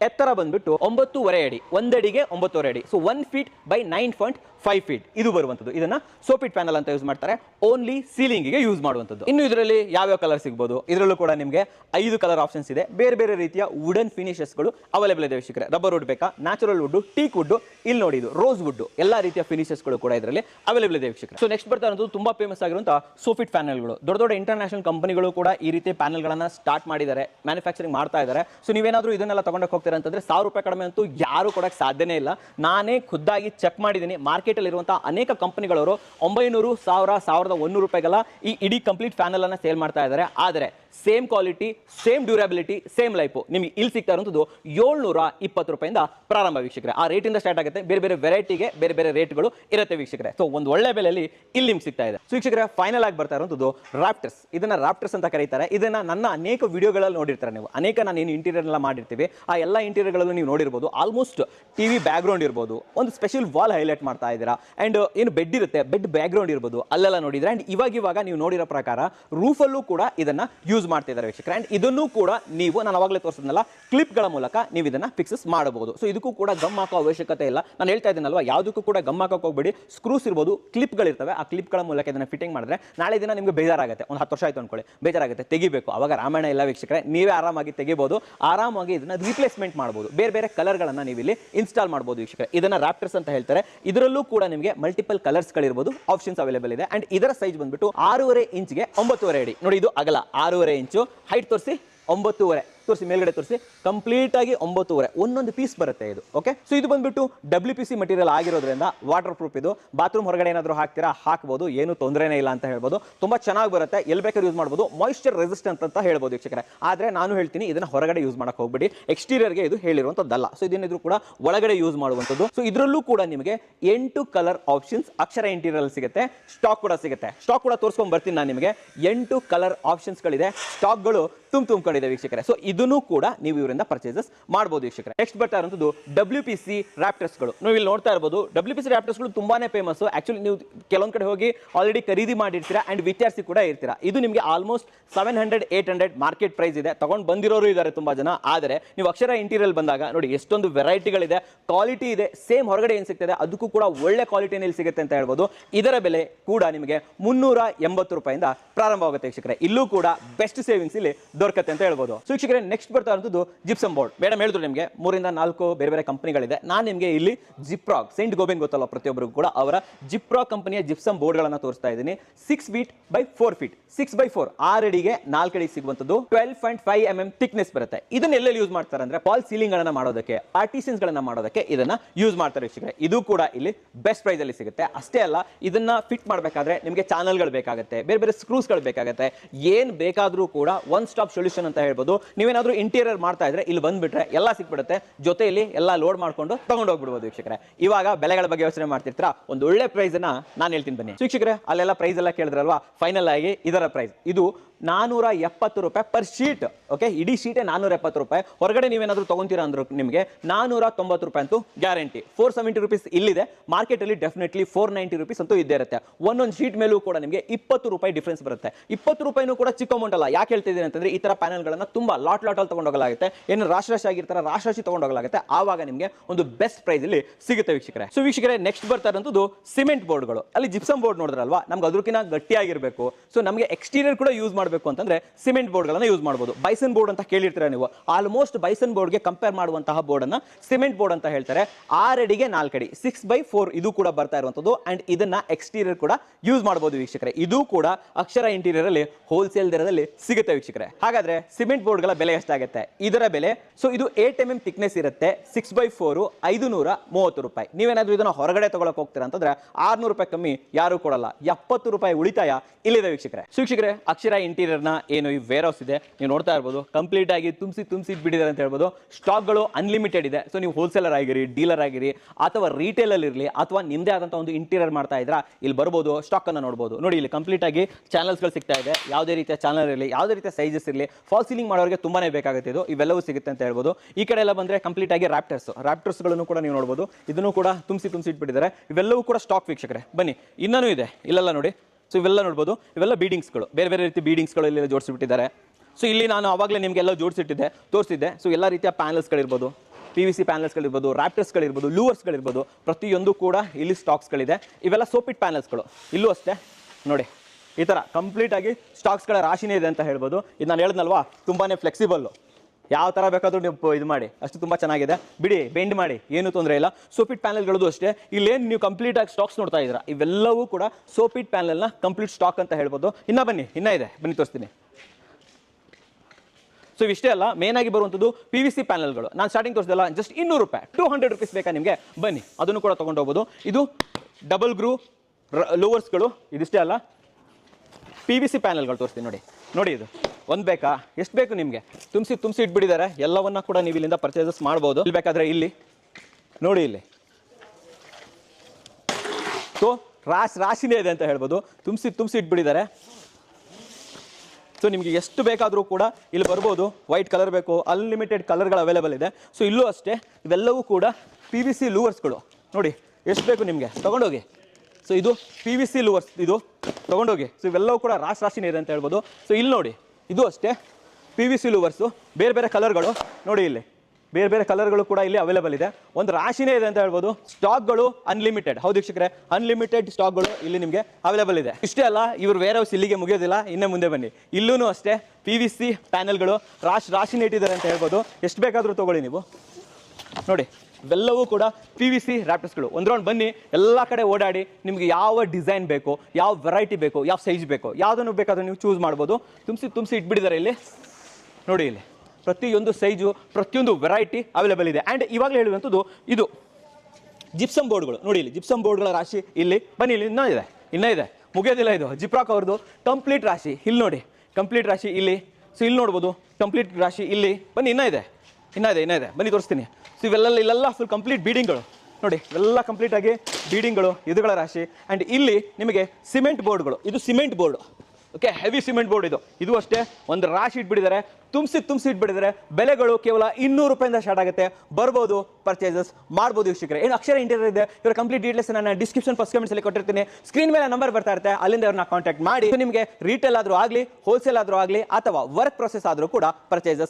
ಎತ್ತರ ಬಂದ್ಬಿಟ್ಟು ಒಂಬತ್ತೂವರೆ ಅಡಿ, ಒಂದಡಿಗೆ ಒಂಬತ್ತುವರೆ ಅಡಿ. So one feet by nine point five feet ಇದು ಬರುವಂಥದ್ದು. ಇದನ್ನ ಸೋಪಿಟ್ ಪ್ಯಾನಲ್ ಅಂತ ಯೂಸ್ ಮಾಡ್ತಾರೆ. ಓನ್ಲಿ ಸೀಲಿಂಗಿಗೆ ಯೂಸ್ ಮಾಡುವಂಥದ್ದು. ಇನ್ನು ಇದರಲ್ಲಿ ಯಾವ್ಯಾವ ಕಲರ್ ಸಿಗ್ಬೋದು? ಇದರಲ್ಲೂ ಕೂಡ ನಿಮಗೆ ಐದು ಕಲರ್ ಆಪ್ಷನ್ಸ್ ಇದೆ. ಬೇರೆ ಬೇರೆ ರೀತಿಯ ವುಡನ್ ಫಿನಿಷಸ್ಗಳು ಅವೈಲೇಬಲ್ ಇದೆ ವಿಷಯಕ್ಕೆ ರಬ್ಬರ್ ವುಡ್ ಬೇಕಾ? ನ್ಯಾಚುರಲ್ ವುಡ್ ಟೀಕ್ ವುಡ್ ಇಲ್ಲಿ ನೋಡಿ ರೋಸ್ ವುಡ್ ಎಲ್ಲ ರೀತಿಯ ಫಿನಿಷಸ್ಗಳು ಕೂಡ ಇದರಲ್ಲಿ ಅವೈಲೇಬಲ್ ಇದೆ ವಿಷಯಕ್ಕೆ ಸೊ ನೆಕ್ಸ್ಟ್ ಬರ್ತಾ ಇರೋದು ತುಂಬಾ ಫೇಮಸ್ ಆಗಿರುವಂತಹ ಸೋಫಿಟ್ ಪ್ಯಾನಲ್ಗಳು ದೊಡ್ಡ ದೊಡ್ಡ ಇಂಟರ್ನ್ಯಾಷನಲ್ ಕಂಪನಿಗಳು ಕೂಡ ಈ ರೀತಿ ಪ್ಯಾನಲ್ಗಳನ್ನ ಸ್ಟಾರ್ಟ್ ಮಾಡಿದ್ದಾರೆ ಮ್ಯಾನುಫ್ಯಾಕ್ಚರಿಂಗ್ ಮಾಡ್ತಾ ಇದ್ದಾರೆ. ಸೊ ನೀವೇನಾದ್ರೂ ಇದನ್ನೆಲ್ಲ ತಗೊಂಡೋಗಿ ಹೋಗ್ತೀರಾ ಅಂತಂದ್ರೆ ಸಾವಿರ ರೂಪಾಯಿ ಕಡಿಮೆ ಅಂತೂ ಯಾರು ಕೊಡಕ್ಕೆ ಸಾಧ್ಯನೇ ಇಲ್ಲ. ನಾನೇ ಖುದ್ದಾಗಿ ಚೆಕ್ ಮಾಡಿದ್ದೀನಿ ಮಾರ್ಕೆಟಲ್ಲಿರುವಂಥ ಅನೇಕ ಕಂಪನಿಗಳವರು ಒಂಬೈನೂರು ಸಾವಿರ, ಸಾವಿರದ ಒಂದೂರು ರೂಪಾಯಿಗೆಲ್ಲ ಈ ಇಡೀ ಕಂಪ್ಲೀಟ್ ಫ್ಯಾನಲನ್ನು ಸೇಲ್ ಮಾಡ್ತಾ ಇದ್ದಾರೆ. ಆದರೆ same quality same durability same life ನಿಮಗೆ ಇಲ್ಲಿ ಸಿಗ್ತಾ ಇರುವಂಥದ್ದು ಏಳ್ನೂರ ಇಪ್ಪತ್ತು ರೂಪಾಯಿಂದ ಪ್ರಾರಂಭ ವೀಕ್ಷಕರೇ. ಆ ರೇಟಿಂದ ಸ್ಟಾರ್ಟ್ ಆಗುತ್ತೆ. ಬೇರೆ ಬೇರೆ ವೆರೈಟಿಗೆ ಬೇರೆ ಬೇರೆ ರೇಟ್ಗಳು ಇರುತ್ತೆ ವೀಕ್ಷಕರೇ. ಸೊ ಒಂದು ಒಳ್ಳೆ ಬೆಲೆಯಲ್ಲಿ ಇಲ್ಲಿ ನಿಮ್ಗೆ ಸಿಗ್ತಾ ಇದೆ. ವೀಕ್ಷಕರ ಫೈನಲ್ ಆಗಿ ಬರ್ತಾ ಇರುವಂಥದ್ದು ರಾಪ್ಟರ್ಸ್ ಇದನ್ನ ರಾಪ್ಟರ್ಸ್ ಅಂತ ಕರೀತಾರೆ. ಇದನ್ನ ನನ್ನ ಅನೇಕ ವಿಡಿಯೋಗಳಲ್ಲಿ ನೋಡಿರ್ತಾರೆ ನೀವು. ಅನೇಕ ನಾನು ಏನು ಇಂಟೀರಿಯರ್ ಎಲ್ಲ ಮಾಡಿರ್ತೀವಿ. ಆ ಎಲ್ಲ ಇಂಟೀರಿಯರ್ಗಳಲ್ಲೂ ನೀವು ನೋಡಿರ್ಬೋದು. ಆಲ್ಮೋಸ್ಟ್ ಟಿವಿ ಬ್ಯಾಕ್ಗ್ರೌಂಡ್ ಇರ್ಬೋದು. ಒಂದು ಸ್ಪೆಷಲ್ ವಾಲ್ ಹೈಲೈಟ್ ಮಾಡ್ತಾ ಇದ್ದೀರಾ. ಅಂಡ್ ಏನು ಬೆಡ್ ಇರುತ್ತೆ ಬೆಡ್ ಬ್ಯಾಕ್ಗ್ರೌಂಡ್ ಇರ್ಬೋದು. ಅಲ್ಲೆಲ್ಲ ನೋಡಿದ್ರೆ. ಅಂಡ್ ಇವಾಗ ಇವಾಗ ನೀವು ನೋಡಿರೋ ಪ್ರಕಾರ ರೂಫಲ್ಲೂ ಕೂಡ ಇದನ್ನ ಯೂಸ್ ಮಾಡ್ತಿದ್ದಾರೆ ವೀಕ್ಷಕರ. ಅಂಡ್ ಇದನ್ನು ಕೂಡ ನೀವು, ನಾನು ಅವಾಗಲೇ ತೋರಿಸಿದ್ನಲ್ಲ ಕ್ಲಿಪ್ಗಳ ಮೂಲಕ ನೀವು ಇದನ್ನು ಫಿಕ್ಸಸ್ ಮಾಡಬಹುದು. ಸೊ ಇದಕ್ಕೂ ಕೂಡ ಗಮ್ ಹಾಕೋ ಅವಶ್ಯಕತೆ ಇಲ್ಲ. ನಾನು ಹೇಳ್ತಾ ಇದ್ದೀನಲ್ವಾ, ಯಾವುದಕ್ಕೂ ಕೂಡ ಗಮ್ ಹಾಕೋಕೆ ಹೋಗ್ಬೇಡಿ. ಸ್ಕ್ರೂಸ್ ಇರ್ಬೋದು ಕ್ಲಿಪ್ಗಳಿರ್ತವೆ ಆ ಕ್ಲಿಪ್ಗಳ ಮೂಲಕ ಇದನ್ನ ಫಿಟ್ಟಿಂಗ್ ಮಾಡಿದ್ರೆ ನಾಳೆ ದಿನ ನಿಮಗೆ ಬೇಜಾರಾಗುತ್ತೆ. ಒಂದು ಹತ್ತು ವರ್ಷ ಆಯ್ತು ಅಂದ್ಕೊಳ್ಳಿ ಬೇಜಾರಾಗುತ್ತೆ, ತೆಗಿಬೇಕು. ಅವಾಗ ರಾಮಾಯಣ ಇಲ್ಲ ವೀಕ್ಷಕರೇ. ನೀವೇ ಆರಾಮಾಗಿ ತೆಗಿಬೋದು. ಆರಾಮಾಗಿ ಇದನ್ನ ರಿಪ್ಲೇಸ್ಮೆಂಟ್ ಮಾಡ್ಬೋದು. ಬೇರೆ ಬೇರೆ ಕಲರ್ಗಳನ್ನು ನೀವು ಇಲ್ಲಿ ಇನ್ಸ್ಟಾಲ್ ಮಾಡ್ಬೋದು ವೀಕ್ಷಕರೇ. ಇದನ್ನ ರಾಪ್ಟರ್ಸ್ ಅಂತ ಹೇಳ್ತಾರೆ. ಇದರಲ್ಲೂ ಕೂಡ ನಿಮಗೆ ಮಲ್ಟಿಪಲ್ ಕಲರ್ಸ್ಗಳಿರ್ಬೋದು ಆಪ್ಷನ್ಸ್ ಅವೈಲೇಬಲ್ ಇದೆ. ಅಂಡ್ ಇದರ ಸೈಜ್ ಬಂದ್ಬಿಟ್ಟು ಆರೂವರೆ ಇಂಚ್ಗೆ ಒಂಬತ್ತುವರೆ ಅಡಿ. ನೋಡಿ, ಇದು ಅಗಲ. ಆರೂವರೆ ಇಂಚು ಹೈಟ್ ತೋರಿಸಿ ಒಂಬತ್ತೂವರೆ. ತೋರಿಸಿ, ಮೇಲ್ಗಡೆ ತೋರಿಸಿ. ಕಂಪ್ಲೀಟ್ ಆಗಿ ಒಂಬತ್ತುವರೆ. ಒಂದೊಂದು ಪೀಸ್ ಬರುತ್ತೆ ಇದು ಓಕೆ ಸೊ ಇದು ಬಂದ್ಬಿಟ್ಟು ಡಬ್ಲ್ಯೂ ಪಿ ಸಿ ಮಟೀರಿಯಲ್ ಆಗಿರೋದ್ರಿಂದ ವಾಟರ್ ಪ್ರೂಫ್ ಇದು. ಬಾತ್ರೂಮ್ ಹೊರಗಡೆ ಏನಾದರೂ ಹಾಕ್ತೀರಾ? ಹಾಕ್ಬೋದು. ಏನು ತೊಂದರೆನೇ ಇಲ್ಲ ಅಂತ ಹೇಳ್ಬೋದು. ತುಂಬ ಚೆನ್ನಾಗಿ ಬರುತ್ತೆ. ಎಲ್ಲಿ ಬೇಕಾದ್ರೂ ಯೂಸ್ ಮಾಡ್ಬೋದು. ಮಾಯಿಶ್ಚರ್ ರೆಸಿಸ್ಟೆಂಟ್ ಅಂತ ಹೇಳ್ಬೋದು ವೀಕ್ಷಕರೇ. ಆದರೆ ನಾನು ಹೇಳ್ತೀನಿ, ಇದನ್ನು ಹೊರಗಡೆ ಯೂಸ್ ಮಾಡೋಕೆ ಹೋಗ್ಬಿಡಿ. ಎಕ್ಸ್ಟೀರಿಯರ್ಗೆ ಇದು ಹೇಳಿರುವಂಥದ್ದಲ್ಲ ಸೊ ಇದನ್ನಿದ್ರು ಕೂಡ ಒಳಗಡೆ ಯೂಸ್ ಮಾಡುವಂಥದ್ದು. ಸೊ ಇದರಲ್ಲೂ ಕೂಡ ನಿಮಗೆ ಎಂಟು ಕಲರ್ ಆಪ್ಷನ್ಸ್ ಅಕ್ಷರ ಇಂಟೀರಿಯರ್ ಸಿಗುತ್ತೆ. ಸ್ಟಾಕ್ ಕೂಡ ಸಿಗುತ್ತೆ. ಸ್ಟಾಕ್ ಕೂಡ ತೋರಿಸ್ಕೊಂಡು ಬರ್ತೀನಿ ನಾನು ನಿಮಗೆ. ಎಂಟು ಕಲರ್ ಆಪ್ಷನ್ಸ್ಗಳಿದೆ ಸ್ಟಾಕ್ಗಳು ತುಂಬ ತುಂಬಿಕೊಂಡಿದೆ ವೀಕ್ಷಕರೇ. ಸೊ ಇದನ್ನು ಕೂಡ ನೀವು ಇವರಿಂದ ಪರ್ಚೇಸಸ್ ಮಾಡ್ಬೋದು ವೀಕ್ಷಕರೇ. ನೆಕ್ಸ್ಟ್ ಬರ್ತಾ ಇರೋದು ಡಬ್ಲ್ಯೂ ಪಿ ಸಿ ರ್ಯಾಪ್ಟರ್ಸ್ಗಳು ನೀವು ಇಲ್ಲಿ ನೋಡ್ತಾ ಇರ್ಬೋದು ಡಬ್ಲ್ಯೂ ಪಿ ಸಿ ರ್ಯಾಪ್ಟರ್ಸ್ಗಳು ತುಂಬಾನೇ ಫೇಮಸ್ ಆಕ್ಚುಲಿ ನೀವು ಕೆಲವೊಂದು ಕಡೆ ಹೋಗಿ ಆಲ್ರೆಡಿ ಖರೀದಿ ಮಾಡಿರ್ತೀರಾ ಅಂಡ್ ವಿಚಾರಿಸಿ ಕೂಡ ಇರ್ತೀರಾ. ಇದು ನಿಮಗೆ almost seven hundred eight hundred market price ಇದೆ. ತಗೊಂಡು ಬಂದಿರೋರು ಇದ್ದಾರೆ ತುಂಬಾ ಜನ. ಆದರೆ, ನೀವು ಅಕ್ಷರ ಇಂಟೀರಿಯಲ್ ಬಂದಾಗ, ನೋಡಿ ಎಷ್ಟೊಂದು ವೆರೈಟಿಗಳಿದೆ ಕ್ವಾಲಿಟಿ ಇದೆ ಸೇಮ್ ಹೊರಗಡೆ ಏನು ಸಿಗ್ತದೆ, ಅದಕ್ಕೂ ಕೂಡ ಒಳ್ಳೆ ಕ್ವಾಲಿಟಿನಲ್ಲಿ ಸಿಗುತ್ತೆ ಅಂತ ಹೇಳ್ಬೋದು. ಇದರ ಬೆಲೆ ಕೂಡ ನಿಮಗೆ ಮುನ್ನೂರ ಎಂಬತ್ತು ರೂಪಾಯಿಂದ ಪ್ರಾರಂಭವಾಗುತ್ತೆ ವೀಕ್ಷಕರೇ. ಇಲ್ಲೂ ಕೂಡ ಬೆಸ್ಟ್ ಸೇವಿಂಗ್ಸ್ ಇಲ್ಲಿ ದೊರಕತ್ತೆ ಅಂತ ಹೇಳ್ಬೋದು. ಸೊ ನೆಕ್ಸ್ಟ್ ಬರ್ತಾ ಇರೋದು ಜಿಪ್ಸಮ್ ಬೋರ್ಡ್ ಮೇಡಮ್ ಹೇಳಿದ್ರು ನಿಮಗೆ, ಮೂರಿಂದ ನಾಲ್ಕು ಬೇರೆ ಬೇರೆ ಕಂಪನಿಗಳಿದೆ ನಾನು ನಿಮಗೆ ಇಲ್ಲಿ ಜಿಪ್ರಾಗ್ ಸೆಂಟ್ ಗೋಬೆನ್ ಗೊತ್ತಲ್ಲ ಪ್ರತಿಯೊಬ್ಬರಿಗೂ ಕೂಡ ಅವರ ಜಿಪ್ರಾಗ್ ಕಂಪನಿಯ ಜಿಪ್ಸಮ್ ಬೋರ್ಡ್ಗಳನ್ನು ತೋರಿಸ್ತಾ ಇದ್ದೀನಿ. Six feet by four feet six by four ಆರಡಿಗೆ ನಾಲ್ಕಡಿಗೆ ಸಿಗುವಂಥದ್ದು. Twelve point five M M thickness ಬರುತ್ತೆ. ಇದನ್ನ ಎಲ್ಲೆಲ್ಲಿ ಯೂಸ್ ಮಾಡ್ತಾರೆ ಅಂದ್ರೆ ಪಾಲ್ ಸೀಲಿಂಗ್ ಗಳನ್ನ ಮಾಡೋದಕ್ಕೆ ಪಾರ್ಟಿಷನ್ಸ್ ಗಳನ್ನ ಮಾಡೋದಕ್ಕೆ ಇದನ್ನ ಯೂಸ್ ಮಾಡ್ತಾರೆ ವೀಕ್ಷಕರೇ. ಇದು ಕೂಡ ಇಲ್ಲಿ ಬೆಸ್ಟ್ ಪ್ರೈಸ್ ಅಲ್ಲಿ ಸಿಗುತ್ತೆ. ಅಷ್ಟೇ ಅಲ್ಲ, ಇದನ್ನ ಫಿಟ್ ಮಾಡಬೇಕಾದ್ರೆ ನಿಮಗೆ ಚಾನಲ್ಗಳು ಬೇಕಾಗುತ್ತೆ, ಬೇರೆ ಬೇರೆ ಸ್ಕ್ರೂಸ್ಗಳು ಬೇಕಾಗುತ್ತೆ. ಏನ್ ಬೇಕಾದ್ರೂ ಕೂಡ ಒನ್ ಸ್ಟಾಪ್ ಸೊಲ್ಯೂಷನ್ ಅಂತ ಹೇಳ್ಬೋದು. ನೀವೇನಾದರೂ ಇಂಟೀರಿಯರ್ ಮಾಡ್ತಾ ಇದ್ರೆ ಇಲ್ಲಿ ಬಂದ್ಬಿಟ್ರೆ ಎಲ್ಲ ಸಿಕ್ಬಿಡುತ್ತೆ. ಜೊತೆಯಲ್ಲಿ ಎಲ್ಲ ಲೋಡ್ ಮಾಡ್ಕೊಂಡು ತಗೊಂಡು ಹೋಗ್ಬಿಡ್ಬೋದು ವೀಕ್ಷಕರೇ. ಇವಾಗ ಬೆಲೆಗಳ ಬಗ್ಗೆ ಯೋಚನೆ ಮಾಡ್ತಿರ್ತೀರಾ? ಒಂದು ಒಳ್ಳೆ ಪ್ರೈಸ್ ನಾನು ಹೇಳ್ತೀನಿ ಬನ್ನಿ. ವೀಕ್ಷಕರೇ, ಅಲ್ಲೆಲ್ಲ ಪ್ರೈಸ್ ಎಲ್ಲ ಕೇಳಿದ್ರಲ್ವಾ? ಫೈನಲ್ ಆಗಿ ಇದರ ಪ್ರೈಸ್ ಇದು ನಾನೂರ ಎಪ್ಪತ್ತು ರೂಪಾಯಿ ಪರ್ ಶೀಟ್ ಓಕೆ ಇಡೀ ಶೀಟೇ ನಾನೂರ ಎಪ್ಪತ್ತು ರೂಪಾಯಿ. ಹೊರಗಡೆ ನೀವೇನಾದರೂ ತಗೊಂತೀರಾ ಅಂದ್ರು ನಿಮಗೆ ನಾನೂರ ತೊಂಬತ್ತು ರೂಪಾಯಿ ಅಂತೂ ಗ್ಯಾರಂಟಿ ಫೋರ್ ಸೆವೆಂಟಿ ರುಪೀಸ್ ಇಲ್ಲಿದೆ. ಮಾರ್ಕೆಟಲ್ಲಿ ಡೆಫಿನೆಟ್ಲಿ ಫೋರ್ ನೈಂಟಿ ರುಪೀಸ್ ಅಂತೂ ಇದ್ದೇ ಇರುತ್ತೆ. ಒಂದೊಂದು ಶೀಟ್ ಮೇಲೂ ಕೂಡ ನಿಮಗೆ ಇಪ್ಪತ್ತು ರೂಪಾಯಿ ಡಿಫ್ರೆನ್ಸ್ ಬರುತ್ತೆ. ಇಪ್ಪತ್ತು ರೂಪಾಯಿನೂ ಕೂಡ ಚಿಕ್ಕ ಅಮೌಂಟ್ ಅಲ್ಲ. ಯಾಕೆ ಹೇಳ್ತಿದ್ದೀನಿ ಅಂತಂದ್ರೆ ಈ ತರ ಪ್ಯಾನಲ್ಗಳನ್ನು ತುಂಬಾ ಲಾಟ್ ಲಾಟಲ್ಲಿ ತಗೊಂಡೋಗಲಾಗುತ್ತೆ. ಏನು ರಾಶಿ ರಾಶಿ ಆಗಿರ್ತಾರೆ, ರಾಶಿ ರಾಶಿ ತಗೊಂಡೋಗಲಾಗುತ್ತೆ. ಆವಾಗ ನಿಮಗೆ ಒಂದು ಬೆಸ್ಟ್ ಪ್ರೈಸ್ ಇಲ್ಲಿ ಸಿಗುತ್ತೆ ವೀಕ್ಷಕರೇ. ಸೊ ವೀಕ್ಷಕರೇ ನೆಕ್ಸ್ಟ್ ಬರ್ತಾ ಇರೋಂಥದ್ದು ಸಿಮೆಂಟ್ ಬೋರ್ಡ್ಗಳು ಅಲ್ಲಿ ಜಿಪ್ಸಮ್ ಬೋರ್ಡ್ ನೋಡಿದ್ರಲ್ವಾ? ನಮ್ಗೆ ಅದಕ್ಕಿಂತ ಗಟ್ಟಿಯಾಗಿರಬೇಕು. ಸೊ ನಮಗೆ ಎಕ್ಸ್ಟೀರಿಯರ್ ಕೂಡ ಯೂಸ್ ಮಾಡಬೇಕು ಅಂತಂದ್ರೆ ಸಿಮೆಂಟ್ ಬೋರ್ಡ್ಗಳನ್ನು ಯೂಸ್ ಮಾಡಬಹುದು ಬೈಸನ್ ಬೋರ್ಡ್ ಅಂತ ಕೇಳಿರ್ತೀರ ನೀವು? ಆಲ್ಮೋಸ್ಟ್ ಬೈಸನ್ ಬೋರ್ಡ್ಗೆ ಕಂಪೇರ್ ಮಾಡುವಂತಹ ಬೋರ್ಡ್ ಅನ್ನ ಸಿಮೆಂಟ್ ಬೋರ್ಡ್ ಅಂತ ಹೇಳ್ತಾರೆ. ಆರಡಿಗೆ ನಾಲ್ಕಡಿ ಸಿಕ್ಸ್ ಬೈ ಫೋರ್ ಇದು ಕೂಡ ಬರ್ತಾ ಇರುವಂತದ್ದು ಅಂಡ್ ಇದನ್ನ ಎಕ್ಸ್ಟೀರಿಯರ್ ಕೂಡ ಯೂಸ್ ಮಾಡಬಹುದು ವೀಕ್ಷಕರೇ. ಇದು ಕೂಡ ಅಕ್ಷರ ಇಂಟೀರಿಯರ್ ಅಲ್ಲಿ ಹೋಲ್ಸೇಲ್ ದರದಲ್ಲಿ ಸಿಗುತ್ತೆ ವೀಕ್ಷಕರೇ. ಹಾಗಾದ್ರೆ ಸಿಮೆಂಟ್ ಬೋರ್ಡ್ಗಳ ಬೆಲೆ ಎಷ್ಟಾಗುತ್ತೆ? ಇದರ ಬೆಲೆ ಸೊ ಇದು ಏಟ್ ಎಂ ಎಂ ಥಿಕ್ನೆಸ್ ಇರುತ್ತೆ ಸಿಕ್ಸ್ ಬೈ ಫೋರ್ ಐದುನೂರ ಮೂವತ್ತು ರೂಪಾಯಿ. ನೀವೇನಾದ್ರೂ ಇದನ್ನ ಹೊರಗಡೆ ತಗೊಳಕ್ ಹೋಗ್ತೀರಾ ಅಂತಂದ್ರೆ ಆರ್ನೂರು ರೂಪಾಯಿ ಕಮ್ಮಿ ಯಾರು ಕೊಡಲ್ಲ. ಎಪ್ಪತ್ತು ರೂಪಾಯಿ ಉಳಿತಾಯ ಇಲ್ಲಿದೆ ವೀಕ್ಷಕರೇ. ಶಿಕ್ಷಕರೇ ಅಕ್ಷರ ಇಂಟೀರಿಯರ್ ನ ಏನು ಈ ವೇರ್ ಹೌಸ್ ಇದೆ, ನೀವು ನೋಡ್ತಾ ಇರ್ಬೋದು ಕಂಪ್ಲೀಟ್ ಆಗಿ ತುಂಬಿಸಿ ತುಂಬಿಸಿ ಬಿಟ್ಟಿದ್ದಾರೆ ಅಂತ ಹೇಳ್ಬೋದು. ಸ್ಟಾಕ್ಗಳು ಅನ್ಲಿಮಿಟೆಡ್ ಇದೆ. ಸೊ ನೀವು ಹೋಲ್ಸೇಲರ್ ಆಗಿರಿ ಡೀಲರ್ ಆಗಿರಿ, ಅಥವಾ ರಿಟೇಲ್ ಅಲ್ಲಿ ಇರಲಿ, ಅಥವಾ ನಿಮ್ಮದೇ ಆದಂಥ ಒಂದು ಇಂಟೀರಿಯರ್ ಮಾಡ್ತಾ ಇದ್ರ ಇಲ್ಲಿ ಬರ್ಬೋದು ಸ್ಟಾಕ್ ಅನ್ನ ನೋಡ್ಬೋದು. ನೋಡಿ, ಇಲ್ಲಿ ಕಂಪ್ಲೀಟ್ ಆಗಿ ಚಾನಲ್ಸ್ಗಳು ಸಿಗ್ತಾ ಇದೆ. ಯಾವುದೇ ರೀತಿಯ ಚಾನಲ್ ಇರಲಿ, ಯಾವುದೇ ರೀತಿಯ ಸೈಜಸ್ ಇರಲಿ ಫಾಲ್ ಸೀಲಿಂಗ್ ಮಾಡೋರಿಗೆ ತುಂಬಾನೇ ಬೇಕಾಗುತ್ತೆ ಇದು. ಇವೆಲ್ಲವೂ ಸಿಗುತ್ತೆ ಅಂತ ಹೇಳ್ಬೋದು. ಈ ಕಡೆ ಎಲ್ಲ ಬಂದ್ರೆ ಕಂಪ್ಲೀಟ್ ಆಗಿ ರ್ಯಾಪ್ಟರ್ಸ್ ರ್ಯಾಪ್ಟರ್ಸ್ಗಳನ್ನು ಕೂಡ ನೀವು ನೋಡ್ಬೋದು. ಇದನ್ನು ಕೂಡ ತುಂಬಿಸಿ ತುಂಬಿಸಿ ಇಟ್ಬಿಟ್ಟಿದ್ದಾರೆ. ಇವೆಲ್ಲವೂ ಕೂಡ ಸ್ಟಾಕ್ ವೀಕ್ಷಕರೇ. ಬನ್ನಿ, ಇನ್ನೂ ಇದೆ. ಇಲ್ಲೆಲ್ಲ ನೋಡಿ. ಸೊ ಇವೆಲ್ಲ ನೋಡ್ಬೋದು. ಇವೆಲ್ಲ ಬೀಡಿಂಗ್ಸ್ಗಳು ಬೇರೆ ಬೇರೆ ರೀತಿ ಬೀಡಿಂಗ್ಸ್ಗಳು ಇಲ್ಲಿ ಜೋಡಿಸಿಬಿಟ್ಟಿದ್ದಾರೆ. ಸೊ ಇಲ್ಲಿ ನಾನು ಆವಾಗಲೇ ನಿಮಗೆಲ್ಲ ಜೋಡಿಸಿಟ್ಟಿದ್ದೆ, ತೋರಿಸಿದ್ದೆ. ಸೊ ಎಲ್ಲ ರೀತಿಯ ಪ್ಯಾನಲ್ಸ್ಗಳಿರ್ಬೋದು ಪಿ ವಿ ಸಿ ಪ್ಯಾನಲ್ಸ್ಗಳಿರ್ಬೋದು ರ್ಯಾಪ್ಟರ್ಸ್ಗಳಿರ್ಬೋದು ಲೂವರ್ಸ್ಗಳಿರ್ಬೋದು ಪ್ರತಿಯೊಂದು ಕೂಡ ಇಲ್ಲಿ ಸ್ಟಾಕ್ಸ್ಗಳಿದೆ ಇವೆಲ್ಲ ಸೋಪಿಟ್ ಪ್ಯಾನಲ್ಸ್ಗಳು ಇಲ್ಲೂ ಅಷ್ಟೇ. ನೋಡಿ, ಈ ಥರ ಕಂಪ್ಲೀಟಾಗಿ ಸ್ಟಾಕ್ಸ್ಗಳ ರಾಶಿನೇ ಇದೆ ಅಂತ ಹೇಳ್ಬೋದು. ಇದು ನಾನು ಹೇಳಿದ್ನಲ್ವಾ ತುಂಬಾ ಫ್ಲೆಕ್ಸಿಬಲ್ಲು ಯಾವ ಥರ ಬೇಕಾದರೂ ನೀವು ಇದು ಮಾಡಿ, ಅಷ್ಟು ತುಂಬ ಚೆನ್ನಾಗಿದೆ. ಬಿಡಿ ಬೆಂಡ್ ಮಾಡಿ, ಏನು ತೊಂದರೆ ಇಲ್ಲ. ಸೋಪಿಟ್ ಪ್ಯಾನಲ್ಗಳದ್ದು ಅಷ್ಟೇ. ಇಲ್ಲೇನು ನೀವು ಕಂಪ್ಲೀಟ್ ಆಗಿ ಸ್ಟಾಕ್ಸ್ ನೋಡ್ತಾ ಇದ್ದೀರಾ? ಇವೆಲ್ಲವೂ ಕೂಡ ಸೋಪಿಟ್ ಪ್ಯಾನಲ್ನ ಕಂಪ್ಲೀಟ್ ಸ್ಟಾಕ್ ಅಂತ ಹೇಳ್ಬೋದು. ಇನ್ನ ಬನ್ನಿ, ಇನ್ನೂ ಇದೆ. ಬನ್ನಿ, ತೋರಿಸ್ತೀನಿ. ಸೊ ಇಷ್ಟೇ ಅಲ್ಲ ಮೇನ್ ಆಗಿ ಬರುವಂಥದ್ದು ಪಿ ವಿ ಸಿ ಪ್ಯಾನಲ್ಗಳು. ನಾನು ಸ್ಟಾರ್ಟಿಂಗ್ ತೋರಿಸಿದಲ್ಲ ಜಸ್ಟ್ ಇನ್ನೂರು ರೂಪಾಯಿ ಟೂ ಹಂಡ್ರೆಡ್ ರುಪೀಸ್ ಬೇಕಾ ನಿಮಗೆ? ಬನ್ನಿ, ಅದನ್ನು ಕೂಡ ತೊಗೊಂಡು ಹೋಗ್ಬೋದು. ಇದು ಡಬಲ್ ಗ್ರೂ ಲೋವರ್ಸ್ಗಳು ಇದಿಷ್ಟೇ ಅಲ್ಲ. ಪಿ ವಿ ಸಿ ಪ್ಯಾನಲ್ಗಳು ತೋರಿಸ್ತೀನಿ ನೋಡಿ. ನೋಡಿ ಇದು. ಒಂದು ಬೇಕಾ? ಎಷ್ಟು ಬೇಕು ನಿಮಗೆ? ತುಂಬಿಸಿ ತುಂಬಿಸಿ ಇಟ್ಬಿಟ್ಟಿದ್ದಾರೆ. ಎಲ್ಲವನ್ನ ಕೂಡ ನೀವು ಇಲ್ಲಿಂದ ಪರ್ಚೇಸಸ್ ಮಾಡ್ಬೋದು. ಇಲ್ಲಿ ಬೇಕಾದ್ರೆ ಇಲ್ಲಿ? ನೋಡಿ ಇಲ್ಲಿ. ಸೊ ರಾಶಿ, ರಾಶಿನೇ ಇದೆ ಅಂತ ಹೇಳ್ಬೋದು. ತುಂಬಿಸಿ ತುಂಬಿಸಿ ಇಟ್ಬಿಟ್ಟಿದ್ದಾರೆ. ಸೊ ನಿಮಗೆ ಎಷ್ಟು ಬೇಕಾದರೂ ಕೂಡ ಇಲ್ಲಿ ಬರ್ಬೋದು. ವೈಟ್ ಕಲರ್ ಬೇಕು. ಅನ್ಲಿಮಿಟೆಡ್ ಕಲರ್ಗಳು ಅವೈಲೇಬಲ್ ಇದೆ. ಸೊ ಇಲ್ಲೂ ಅಷ್ಟೇ, ಇವೆಲ್ಲವೂ ಕೂಡ ಪಿ ವಿ ಸಿ ಲೂವರ್ಸ್ಗಳು ನೋಡಿ, ಎಷ್ಟು ಬೇಕು ನಿಮಗೆ? ತೊಗೊಂಡೋಗಿ. ಸೊ ಇದು ಪಿ ವಿ ಸಿ ಲೂವರ್ಸ್ ಇದು ತೊಗೊಂಡೋಗಿ. ಸೊ ಇವೆಲ್ಲವೂ ಕೂಡ ರಾಶಿ ರಾಶಿ ಇದೆ ಅಂತ ಹೇಳ್ಬೋದು. ಸೊ ಇಲ್ಲಿ ನೋಡಿ, ಇದು ಅಷ್ಟೇ ಪಿ ವಿ ಸಿ ಲೂವರ್ಸು ಬೇರೆ ಬೇರೆ ಕಲರ್ಗಳು ನೋಡಿ ಇಲ್ಲಿ, ಬೇರೆ ಬೇರೆ ಕಲರ್ಗಳು ಕೂಡ ಇಲ್ಲಿ ಅವೈಲೇಬಲ್ ಇದೆ. ಒಂದು ರಾಶಿನೇ ಇದೆ ಅಂತ ಹೇಳ್ಬೋದು. ಸ್ಟಾಕ್ಗಳು ಅನ್ಲಿಮಿಟೆಡ್ ಹೌದು ಶಿಕ್ಷಕರೆ ಅನ್ಲಿಮಿಟೆಡ್ ಸ್ಟಾಕ್ಗಳು ಇಲ್ಲಿ ನಿಮಗೆ ಅವೈಲೇಬಲ್ ಇದೆ. ಇಷ್ಟೇ ಅಲ್ಲ, ಇವರು ವೇರ್ ಹೌಸ್ ಇಲ್ಲಿಗೆ ಮುಗಿಯೋದಿಲ್ಲ, ಇನ್ನೇ ಮುಂದೆ ಬನ್ನಿ. ಇಲ್ಲೂ ಅಷ್ಟೇ ಪಿ ವಿ ಸಿ ಪ್ಯಾನೆಲ್ಗಳು ರಾಶಿ ರಾಶಿನೇ ಇಟ್ಟಿದ್ದಾರೆ ಅಂತ ಹೇಳ್ಬೋದು. ಎಷ್ಟು ಬೇಕಾದರೂ ತಗೊಳ್ಳಿ ನೀವು. ನೋಡಿ ಇವೆಲ್ಲವೂ ಕೂಡ ಪಿ ವಿ ಸಿ ರ್ಯಾಪ್ಟರ್ಸ್ಗಳು ಒಂದು ರೌಂಡ್ ಬನ್ನಿ, ಎಲ್ಲ ಕಡೆ ಓಡಾಡಿ, ನಿಮಗೆ ಯಾವ ಡಿಸೈನ್ ಬೇಕು, ಯಾವ ವೆರೈಟಿ ಬೇಕು, ಯಾವ ಸೈಜ್ ಬೇಕು, ಯಾವುದನ್ನು ಬೇಕಾದರೂ ನೀವು ಚೂಸ್ ಮಾಡ್ಬೋದು. ತುಂಬಿಸಿ ತುಂಬಿಸಿ ಇಟ್ಬಿಟ್ಟಿದ್ದಾರೆ ಇಲ್ಲಿ. ನೋಡಿ ಇಲ್ಲಿ. ಪ್ರತಿಯೊಂದು ಸೈಜು ಪ್ರತಿಯೊಂದು ವೆರೈಟಿ ಅವೈಲೇಬಲ್ ಇದೆ. ಆ್ಯಂಡ್ ಇವಾಗಲೇ ಹೇಳುವಂಥದ್ದು, ಇದು ಜಿಪ್ಸಮ್ ಬೋರ್ಡ್ಗಳು ನೋಡಿ ಇಲ್ಲಿ ಜಿಪ್ಸಮ್ ಬೋರ್ಡ್ಗಳ ರಾಶಿ ಇಲ್ಲಿ. ಬನ್ನಿ, ಇಲ್ಲಿ ಇನ್ನೂ ಇದೆ ಇನ್ನೂ ಇದೆ. ಮುಗಿಯೋದಿಲ್ಲ ಇದು. ಜಿಪ್ರಾಕ್ ಅವ್ರದ್ದು ಕಂಪ್ಲೀಟ್ ರಾಶಿ. ಇಲ್ಲಿ ನೋಡಿ ಕಂಪ್ಲೀಟ್ ರಾಶಿ ಇಲ್ಲಿ. ಸೊ ಇಲ್ಲಿ ನೋಡ್ಬೋದು ಕಂಪ್ಲೀಟ್ ರಾಶಿ ಇಲ್ಲಿ. ಬನ್ನಿ, ಇನ್ನೂ ಇದೆ ಇನ್ನೂ ಇದೆ ಇನ್ನೂ ಇದೆ. ಬನ್ನಿ, ತೋರಿಸ್ತೀನಿ. ಸೊ ಇವೆಲ್ಲ ಇಲ್ಲೆಲ್ಲ ಫುಲ್ ಕಂಪ್ಲೀಟ್ ಬೀಡಿಂಗ್ಗಳು ನೋಡಿ, ಇವೆಲ್ಲ ಕಂಪ್ಲೀಟ್ ಆಗಿ ಬೀಡಿಂಗ್ಗಳು ಇದುಗಳ ರಾಶಿ. ಆ್ಯಂಡ್ ಇಲ್ಲಿ ನಿಮಗೆ ಸಿಮೆಂಟ್ ಬೋರ್ಡ್ಗಳು ಇದು cement board okay heavy cement board ಇದು. ಇದು ಅಷ್ಟೇ, ಒಂದು ರಾಶಿ ಇಟ್ಬಿಟ್ಟಿದ್ದಾರೆ ತುಂಬಿಸಿ ತುಂಬಿಸಿ ಇಟ್ಬಿಟ್ಟಿದ್ದಾರೆ ಬೆಲೆಗಳು ಕೇವಲ ಇನ್ನೂರು ರೂಪಾಯಿಂದ ಸ್ಟಾರ್ಟ್ ಆಗುತ್ತೆ. ಬರ್ಬೋದು ಪರ್ಚೇಸಸ್ ಮಾಡ್ಬೋದು ವೀಕ್ಷಕರೇ. ಏನು ಅಕ್ಷರ ಇಂಟೀರಿಯರ್ ಇದೆ. ಇವರ ಕಂಪ್ಲೀಟ್ ಡೀಟೇಲ್ಸ್ ನಾನು ಡಿಸ್ಕ್ರಿಪ್ಷನ್ ಫಸ್ಟ್ ಕಮೆಂಟ್ಸ್ ಅಲ್ಲಿ ಕೊಟ್ಟಿರ್ತೀನಿ. ಸ್ಕ್ರೀನ್ ಮೇಲೆ ನಂಬರ್ ಬರ್ತಾ ಇರುತ್ತೆ. ಅಲ್ಲಿಂದ ಅವ್ರನ್ನ ಕಾಂಟ್ಯಾಕ್ಟ್ ಮಾಡಿ. ನಿಮಗೆ ರೀಟೇಲ್ ಆದರೂ ಆಗಲಿ ಹೋಲ್ಸೇಲ್ ಆದರೂ ಆಗಲಿ, ಅಥವಾ ವರ್ಕ್ ಪ್ರೊಸೆಸ್ ಆದರೂ ಕೂಡ ಪರ್ಚೇಸಸ್